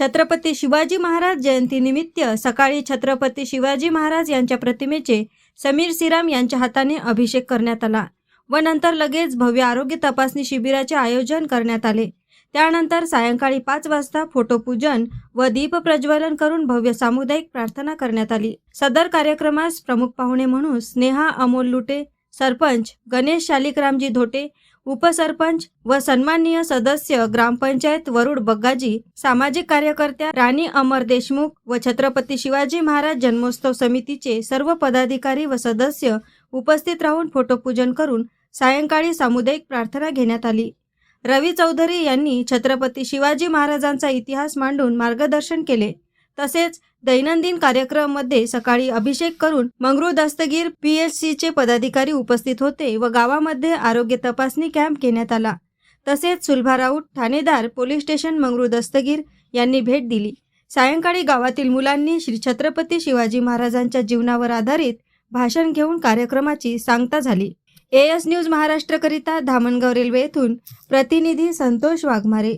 छत्रपती शिवाजी महाराज जयंतीनिमित्त सकाळी छत्रपती शिवाजी महाराज यांच्या प्रतिमेचे समीर सिराम यांच्या हाताने अभिषेक करण्यात आला व नंतर लगेच भव्य आरोग्य तपासणी शिबिराचे आयोजन करण्यात आले. त्यानंतर सायंकाळी पाच वाजता फोटोपूजन व दीप प्रज्वलन करून भव्य सामुदायिक प्रार्थना करण्यात आली. सदर कार्यक्रमास प्रमुख पाहुणे म्हणून स्नेहा अमोल लुटे सरपंच गणेश शालिकरामजी धोटे उपसरपंच व सन्माननीय सदस्य ग्रामपंचायत वरुड बग्गाजी सामाजिक कार्यकर्त्या राणी अमर देशमुख व छत्रपती शिवाजी महाराज जन्मोत्सव समितीचे सर्व पदाधिकारी व सदस्य उपस्थित राहून फोटोपूजन करून सायंकाळी सामुदायिक प्रार्थना घेण्यात आली. रवी चौधरी यांनी छत्रपती शिवाजी महाराजांचा इतिहास मांडून मार्गदर्शन केले. तसेच दैनंदिन कार्यक्रमामध्ये सकाळी अभिषेक करून मंगरू दस्तगीर पी एच सीचे पदाधिकारी उपस्थित होते व गावामध्ये आरोग्य तपासणी कॅम्प घेण्यात आला. तसेच सुलभा राऊत ठाणेदार पोलीस स्टेशन मंगरू दस्तगीर यांनी भेट दिली. सायंकाळी गावातील मुलांनी श्री छत्रपती शिवाजी महाराजांच्या जीवनावर आधारित भाषण घेऊन कार्यक्रमाची सांगता झाली. ए एस न्यूज महाराष्ट्रकरिता धामणगाव रेल्वे येथून प्रतिनिधी संतोष वाघमारे.